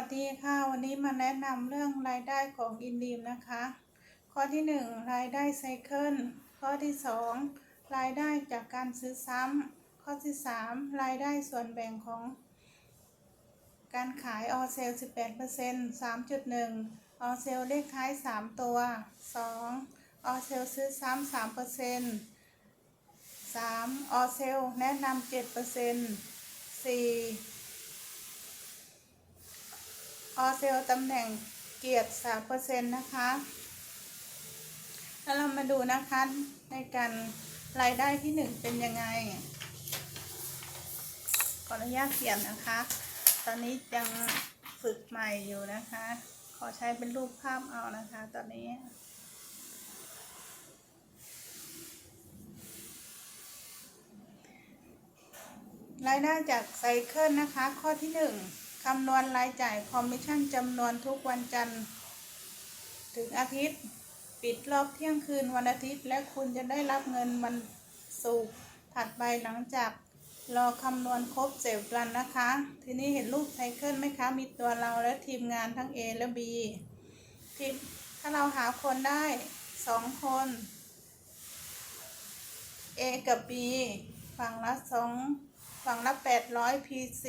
วัสดีค่ะ วันนี้มาแนะนำเรื่องรายได้ของอินดีมนะคะ ข้อที่ 1 รายได้ไซเคิลข้อที่ 2 รายได้จากการซื้อซ้ำข้อที่ 3 รายได้ส่วนแบ่งของ การขายออเซล 18% 3.1 ออเซลเลขท้าย 3 ตัว 2 ออเซลซื้อซ้ำ 3% 3. ออเซลแนะนำ7% 4. ออเซลตำแหน่งเกียรติ3%นะคะ แล้วเรามาดูนะคะในการรายได้ที่ 1 เป็นยังไง ขออนุญาตเขียนนะคะ ตอนนี้ยังฝึกใหม่อยู่นะคะ ขอใช้เป็นรูปภาพเอานะคะ ตอนนี้รายได้จากไซเคิลนะคะ ข้อที่ 1 คำนวณรายจ่ายคอมมิชชั่นจำนวนทุกวันจันทร์ ถึงอาทิตย์ ปิดรอบเที่ยงคืนวันอาทิตย์ และคุณจะได้รับเงินวันศุกร์ถัดไปหลังจากรอคำนวณครบเจ็ดวันนะคะ ทีนี้เห็นรูปไซเคิลไหมคะ มีตัวเราและทีมงานทั้ง A และ B ทีถ้าเราหาคนได้2คน A กับ B ฝั่งละสองฝั่งละ800 PC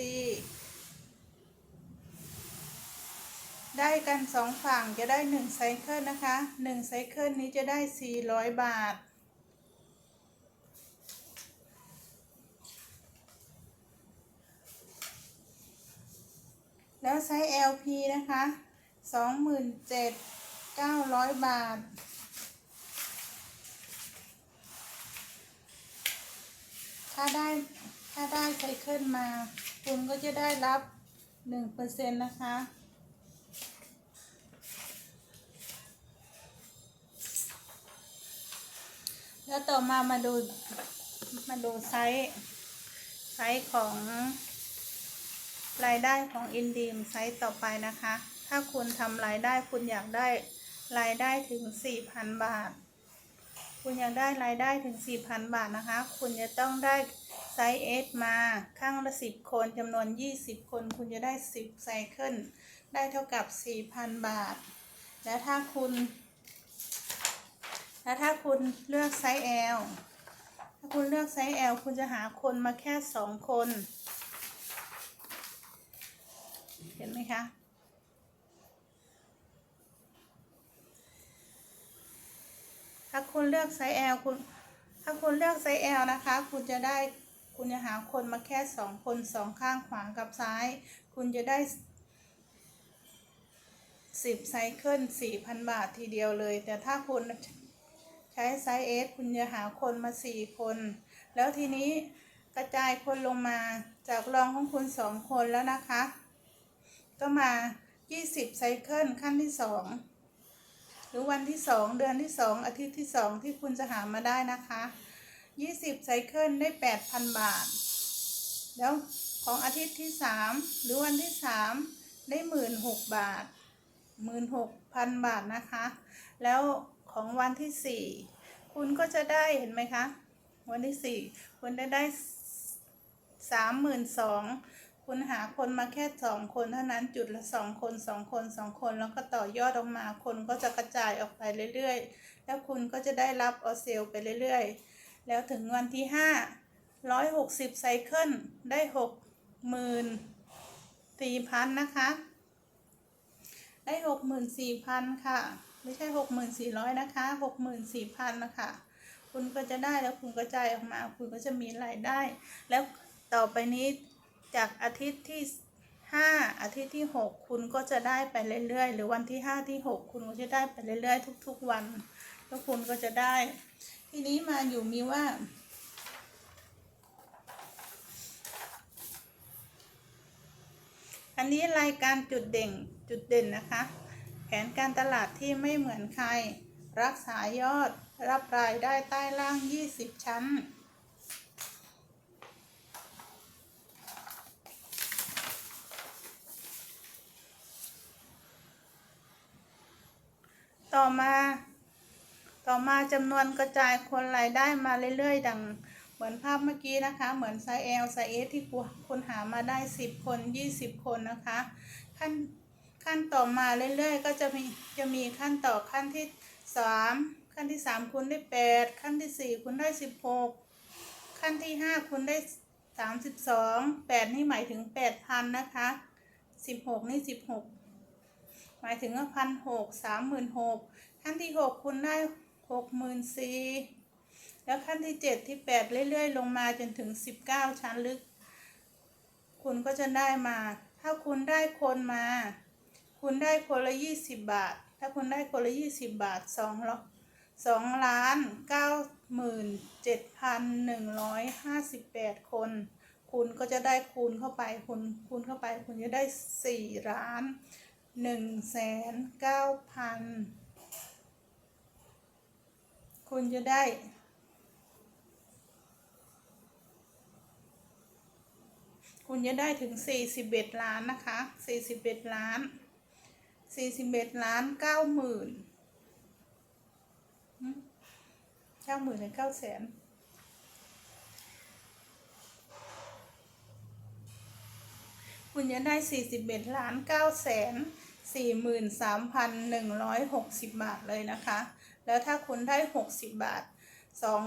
ได้กันสองฝั่งจะได้หนึ่งไซเคิลนะคะหนึ่งไซเคิลนี้จะได้400บาท แล้วไซส์ LP นะคะ27,900บาทถ้าได้ถ้าได้ไซเคิลมา คุณก็จะได้รับ1%นะคะ แล้วต่อมามาดูมาดูไซส์ไซส์ของรายได้ของอินดีมไซส์ต่อไปนะคะ ถ้าคุณทำรายได้คุณอยากได้รายได้ถึง 4,000 บาท คุณอยากได้รายได้ถึง 4,000 บาทนะคะ คุณจะต้องได้ไซส์ S มาข้างละ10 คนจำนวน 20 คน คุณจะได้ 10ไซเคิลได้เท่ากับ 4,000 บาท และถ้าคุณ แล้วถ้าคุณเลือกไซส์ L ถ้าคุณเลือกไซส์ L คุณจะหาคนมาแค่สองคน เห็นไหมคะถ้าคุณเลือกไซส์ L คุณ ถ้าคุณเลือกไซส์ L นะคะ คุณจะได้ คุณจะหาคนมาแค่สองคนสองข้างขวากับซ้าย คุณจะได้สิบไซเคิลสี่พันบาททีเดียวเลย แต่ถ้าคุณ ช้ไซส์ S คุณจะหาคนมาสี่คน แล้วทีนี้กระจายคนลงมาจากรองของคุณสองคนแล้วนะคะ ก็มา20ไซเคิลขั้นที่สองหรือวันที่สองเดือนที่สองอาทิตย์ที่สองที่คุณจะหามาได้นะคะ20ไซเคิลได้8,000บาท แล้วของอาทิตย์ที่สามหรือวันที่สามได้หมื่นหกบาทหมื่นหกพันบาทนะคะ แล้ว ของวันที่สี่คุณก็จะได้เห็นไหมคะ วันที่สี่คุณได้ได้สามหมื่นสองคุณหาคนมาแค่สองคนเท่านั้นจุดละสองคนสองคนสองคน แล้วก็ต่อยอดออกมาคนก็จะกระจายออกไปเรื่อยๆ แล้วคุณก็จะได้รับออเซลไปเรื่อยๆ แล้วถึงวันที่ห้าร้อยหกสิบไซเคิลได้หกหมื่นสี่พันนะคะ ได้หกหมื่นสี่พันค่ะ ไม่ใช่หกหมื่นสี่ร้อยนะคะหกหมื่นสี่พันนะคะ คุณก็จะได้แล้วคุณกระจายออกมา คุณก็จะมีรายได้ แล้วต่อไปนี้จากอาทิตย์ที่ห้าอาทิตย์ที่หกคุณก็จะได้ไปเรื่อยๆ หรือวันที่ห้าที่หกคุณก็จะได้ไปเรื่อยๆ ทุก ๆวัน แล้วคุณก็จะได้ ทีนี้มาอยู่มีว่าอันนี้รายการจุดเด่นจุดเด่นนะคะ แผนการตลาดที่ไม่เหมือนใคร รักษายอด รับรายได้ใต้ล่าง 20 ชั้น ต่อมา ต่อมาจำนวนกระจายคนรายได้มาเรื่อย ๆ ดังเหมือนภาพเมื่อกี้นะคะ เหมือนไซส์ L ไซส์ S ที่คุณหามาได้ 10 คน 20 คนนะคะ ขั้น ขั้นต่อมาเรื่อยๆ ก็จะมีจะมีขั้นต่อขั้นที่สามขั้นที่สามคูณได้แปดขั้นที่สี่คูณได้สิบหกขั้นที่ห้าคูณได้สามสิบสองแปดนี่หมายถึงแปดพันนะคะสิบหกนี่สิบหกหมายถึงว่าพันหกสามหมื่นหกขั้นที่หกคูณได้หกหมื่นสี่แล้วขั้นที่เจ็ดที่แปดเรื่อย ๆ ลงมาจนถึงสิบเก้าชั้นลึก คุณก็จะได้มา ถ้าคุณได้คนมา คุณได้คนละยี่สิบบาท ถ้าคุณได้คนละยี่สิบบาทสองละสองล้านเก้าหมื่นเจ็ดพันหนึ่งร้อยห้าสิบแปดคน คุณก็จะได้คูณเข้าไปคุณคูณเข้าไป คุณจะได้สี่ล้านหนึ่งแสนเก้าพันคุณจะได้คุณจะได้ถึง 41 ล้านนะคะ 41 ล้าน สี่สิบเอ็ดล้านเก้าหมื่นเก้าหมื่นหรือเก้าแสนคุณจะได้สี่สิบเอ็ดล้านเก้าแสนสี่หมื่นสามพันหนึ่งร้อยหกสิบบาทเลยนะคะ แล้วถ้าคุณได้หกสิบบาทสอง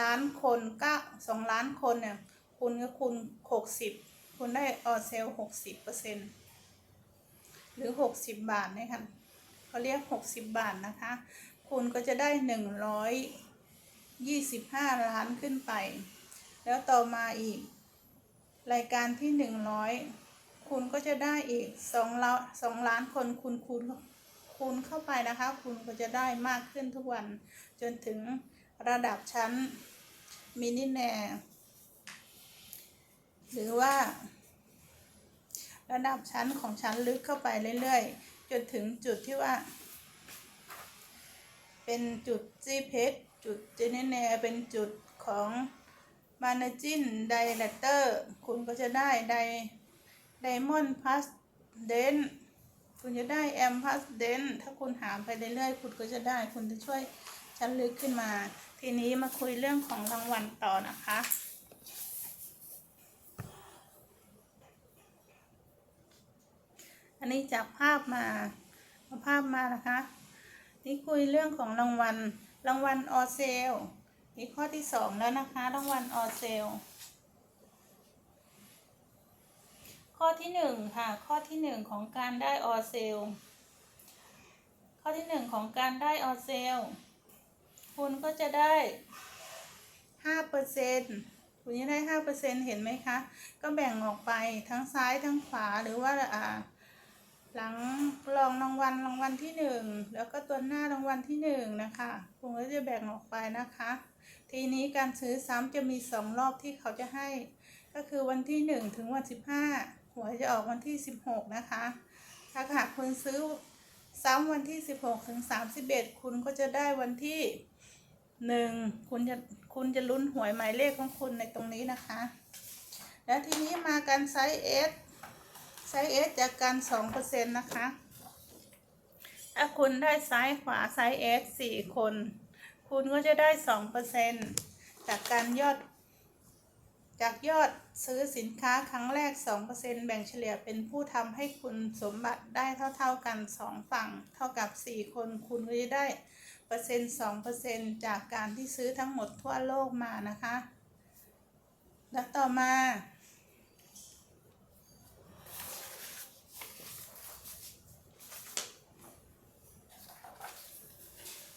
ล้านคนก็สองล้านคนเนี่ย คุณก็คุณหกสิบคุณได้ออเซลหกสิบเปอร์เซ็นต์ หรือ 60 บาทเนี่ยค่ะเขาเรียก 60 บาทนะคะ คุณก็จะได้ 125 ล้านขึ้นไป แล้วต่อมาอีก รายการที่ 100 คุณก็จะได้อีก2ล้าน2ล้านคนคุณคูณคูณเข้าไปนะคะ คุณก็จะได้มากขึ้นทุกวัน จนถึงระดับชั้นมินิแนร์หรือว่า ระดับชั้นของชั้นลึกเข้าไปเรื่อยๆ จนถึงจุดที่ว่า เป็นจุดจีเพชจุดเจเนเนเป็นจุดของมานาจินไดเรคเตอร์คุณก็จะได้ไดไดมอนด์พัสเดนคุณจะได้แอมพัสเดนถ้าคุณหาไปเรื่อยๆ คุณก็จะได้ คุณจะช่วยชั้นลึกขึ้นมา ทีนี้มาคุยเรื่องของรางวัลต่อนะคะ อันนี้จากภาพมาเอาภาพมานะคะ นี่คุยเรื่องของรางวัล รางวัลออเซลนี่ข้อที่สองแล้วนะคะ รางวัลออเซลข้อที่หนึ่งค่ะ ข้อที่หนึ่งของการได้ออเซลข้อที่หนึ่งของการได้ออเซลคุณก็จะได้ห้าเปอร์เซ็นต์คุณจะได้ห้าเปอร์เซ็นต์เห็นไหมคะ ก็แบ่งออกไปทั้งซ้ายทั้งขวาหรือว่าอ่า หลังรองรางวัลรางวัลที่หนึ่งแล้วก็ตัวหน้ารางวัลที่หนึ่งนะคะคุณก็จะแบ่งออกไปนะคะ ทีนี้การซื้อซ้ำจะมีสองรอบที่เขาจะให้ ก็คือวันที่หนึ่งถึงวันสิบห้าหวยจะออกวันที่สิบหกนะคะ ถ้าหากคุณซื้อซ้ำวันที่สิบหกถึงสามสิบเอ็ดคุณก็จะได้วันที่หนึ่งคุณจะคุณจะลุ้นหวยหมายเลขของคุณในตรงนี้นะคะ แล้วทีนี้มาการไซส์ S ไซส์ S จากการ2%นะคะ ถ้าคุณได้ซ้ายขวาไซส์ S 4คน คุณก็จะได้2%จากการยอด จากยอดซื้อสินค้าครั้งแรก2%แบ่งเฉลี่ยเป็นผู้ทำให้คุณสมบัติได้เท่าๆกัน2ฝั่ง เท่ากับ4คน คุณก็จะได้เปอร์เซ็นต์2%จากการที่ซื้อทั้งหมดทั่วโลกมานะคะ แล้วต่อมา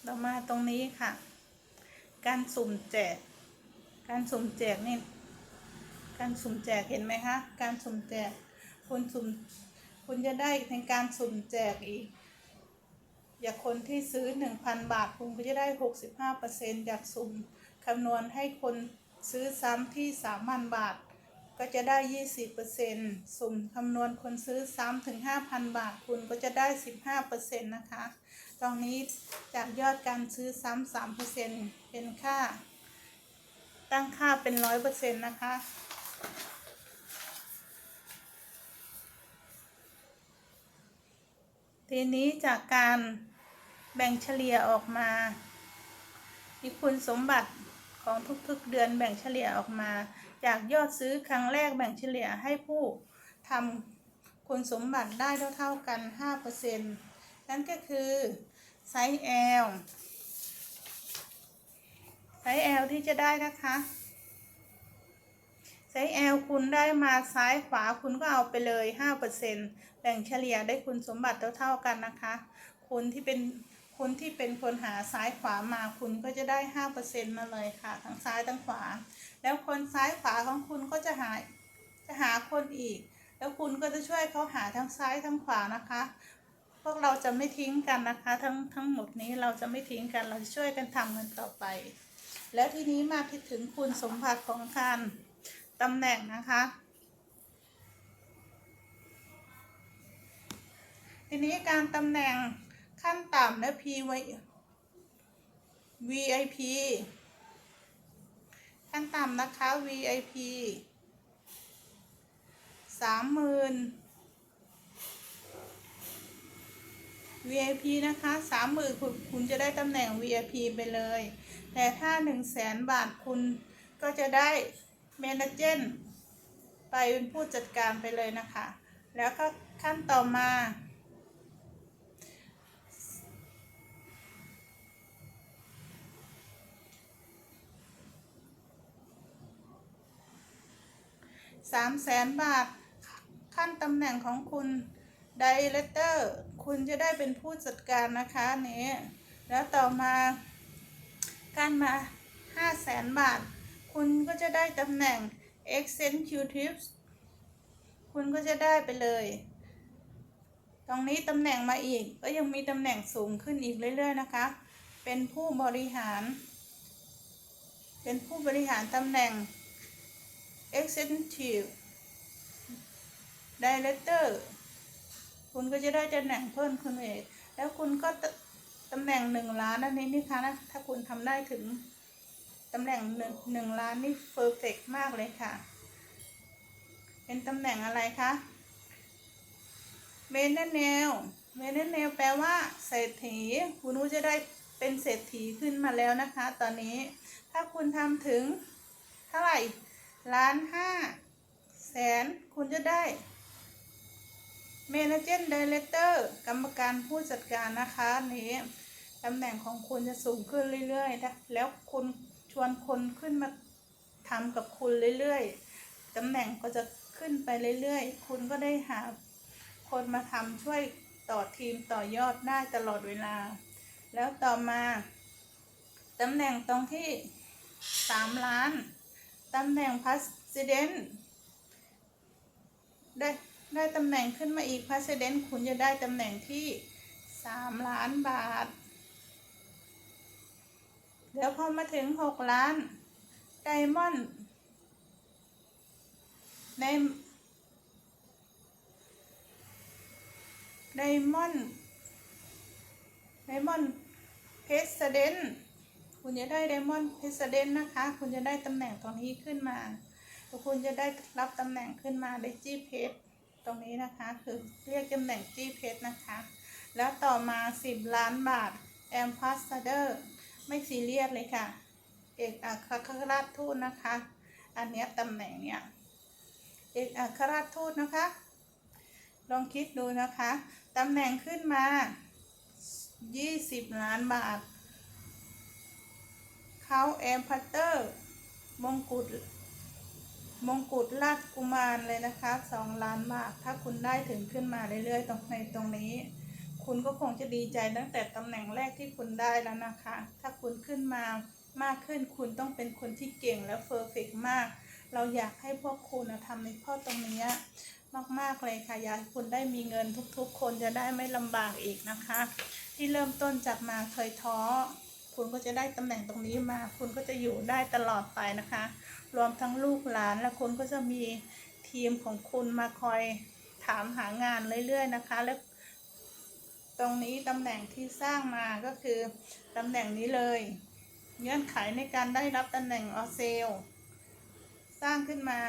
เรามาตรงนี้ค่ะ การสุ่มแจก การสุ่มแจกนี่ การสุ่มแจกเห็นไหมคะ การสุ่มแจกคุณสุ่มคุณจะได้ในการสุ่มแจกอีก อย่างคนที่ซื้อ 1,000 บาท คุณก็จะได้ 65%จากสุ่มคำนวณให้คนซื้อซ้ำที่ 3,000 บาท ก็จะได้ 20%สุ่มคำนวณคนซื้อซ้ำถึง 5,000 บาท คุณก็จะได้ 15%นะคะ ตรงนี้จากยอดการซื้อซ้ำ3%เปอร์เซ็นเป็นค่า ตั้งค่าเป็น100%นะคะทีนี้จากการแบ่งเฉลี่ยออกมา มีคุณสมบัติของทุกๆเดือนแบ่งเฉลี่ยออกมา จากยอดซื้อครั้งแรกแบ่งเฉลี่ยให้ผู้ทำคุณสมบัติได้เท่าๆกัน 5% นั่นก็คือไซส์ L ไซส์ L ที่จะได้นะคะไซส์ L คุณได้มาซ้ายขวาคุณก็เอาไปเลย 5%แบ่งเฉลี่ยได้คุณสมบัติเท่าๆกันนะคะ คุณที่เป็นคุณที่เป็นคนหาซ้ายขวามาคุณก็จะได้ 5%มาเลยค่ะ ทั้งซ้ายทั้งขวา แล้วคนซ้ายขวาของคุณก็จะหาจะหาคนอีก แล้วคุณก็จะช่วยเขาหาทั้งซ้ายทั้งขวานะคะ วกเราจะไม่ทิ้งกันนะคะ ทั้งทั้งหมดนี้เราจะไม่ทิ้งกันเราจะช่วยกันทำกันต่อไป แล้วทีนี้มาคิดถึงคุณสมบัติของการตำแหน่งนะคะ ทีนี้การตำแหน่งขั้นต่ำและ P VIP ขั้นต่ำนะคะ VIP สามหมื่น VIP นะคะสามหมื่นคุณจะได้ตำแหน่ง VIP ไปเลย แต่ถ้าหนึ่งแสนบาทคุณก็จะได้เมนเจนไปเป็นผู้จัดการไปเลยนะคะ แล้วก็ขั้นต่อมา สามแสนบาทขั้นตำแหน่งของคุณ ไดเรคเตอร์คุณจะได้เป็นผู้จัดการนะคะนี้ แล้วต่อมาการมาห้าแสนบาท คุณก็จะได้ตำแหน่ง Executive คุณก็จะได้ไปเลย ตรงนี้ตำแหน่งมาอีก ก็ยังมีตำแหน่งสูงขึ้นอีกเรื่อย ๆ นะคะ เป็นผู้บริหาร เป็นผู้บริหารตำแหน่ง Executive Director คุณก็จะได้ตำแหน่งเพิ่มขึ้นเองแล้วคุณก็ตำแหน่งหนึ่งล้านอันนี้นี่คะนะถ้าคุณทำได้ถึงตำแหน่งหนึ่งหนึ่งล้านนี่เฟอร์เฟกมากเลยค่ะ เป็นตำแหน่งอะไรคะเมนเนลเมนเนลแปลว่าเศรษฐี คุณก็จะได้เป็นเศรษฐีขึ้นมาแล้วนะคะ ตอนนี้ถ้าคุณทำถึงเท่าไหร่ล้านห้าแสนคุณจะได้ Managing Director กรรมการผู้จัดการนะคะนี้ตำแหน่งของคุณจะสูงขึ้นเรื่อยๆนะแล้วคุณชวนคนขึ้นมาทำกับคุณเรื่อยๆตำแหน่งก็จะขึ้นไปเรื่อยๆ คุณก็ได้หาคนมาทำช่วยต่อทีมต่อยอดได้ตลอดเวลา แล้วต่อมาตำแหน่งตรงที่สามล้านตำแหน่ง President ได้ ได้ตำแหน่งขึ้นมาอีก President คุณจะได้ตำแหน่งที่สามล้านบาทแล้วพอมาถึงหกล้าน Diamond ใน Diamond Diamond President คุณจะได้ Diamond President นะคะ คุณจะได้ตำแหน่งตรงนี้ขึ้นมา คุณจะได้รับตำแหน่งขึ้นมาได้จี้เพชร ตรงนี้นะคะ คือเรียกตำแหน่งจี้เพชรนะคะ แล้วต่อมา 10 ล้านบาท Ambassador ไม่ซีเรียสเลยค่ะ เอกอัครราชทูตนะคะ อันนี้ตำแหน่งเนี้ยเอกอัครราชทูตนะคะ ลองคิดดูนะคะ ตำแหน่งขึ้นมา 20 ล้านบาทเขาแอมพัตเตอร์ มงกุฎ มงกุฎราชกุมารเลยนะคะสองล้านบาทถ้าคุณได้ถึงขึ้นมาเรื่อยๆ ตรงในตรงนี้ คุณก็คงจะดีใจตั้งแต่ตำแหน่งแรกที่คุณได้แล้วนะคะ ถ้าคุณขึ้นมามากขึ้นคุณต้องเป็นคนที่เก่งและเฟอร์เฟกมาก เราอยากให้พวกคุณทำในข้อตรงนี้มากๆเลยค่ะอยากให้คุณได้มีเงินทุกๆ คนจะได้ไม่ลำบากอีกนะคะ ที่เริ่มต้นจากมาเคยท้อ คุณก็จะได้ตำแหน่งตรงนี้มา คุณก็จะอยู่ได้ตลอดไปนะคะ รวมทั้งลูกหลานและคุณก็จะมีทีมของคุณมาคอยถามหางานเรื่อยๆนะคะ และตรงนี้ตำแหน่งที่สร้างมาก็คือตำแหน่งนี้เลย เงื่อนไขในการได้รับตำแหน่งออเซล สร้างขึ้นมา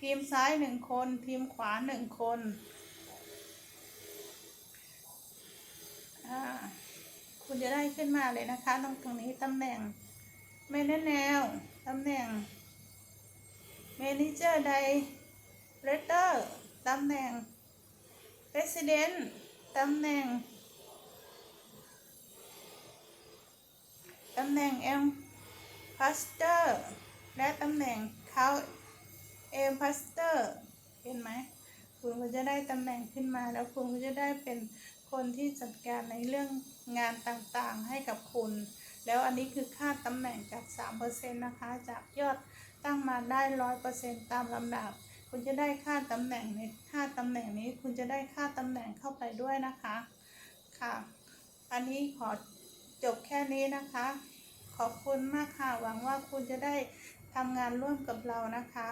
ทีมซ้ายหนึ่งคน ทีมขวาหนึ่งคนอ่า คุณจะได้ขึ้นมาเลยนะคะตรงตรงนี้ตำแหน่งเมนแนวตำแหน่งเมนเจอร์ไดเรเตอร์ตำแหน่ง President ตำแหน่งตำแหน่ง M Pastor และตำแหน่งเขา M Pastor เห็นไหมคุณก็จะได้ตำแหน่งขึ้นมาแล้วคุณก็จะได้เป็น คนที่จัดการในเรื่องงานต่างๆให้กับคุณ แล้วอันนี้คือค่าตำแหน่งจาก 3%นะคะ จากยอดตั้งมาได้ 100%ตามลำดับ คุณจะได้ค่าตำแหน่งในค่าตำแหน่งนี้คุณจะได้ค่าตำแหน่งเข้าไปด้วยนะคะค่ะ อันนี้ขอจบแค่นี้นะคะ ขอบคุณมากค่ะ หวังว่าคุณจะได้ทำงานร่วมกับเรานะคะ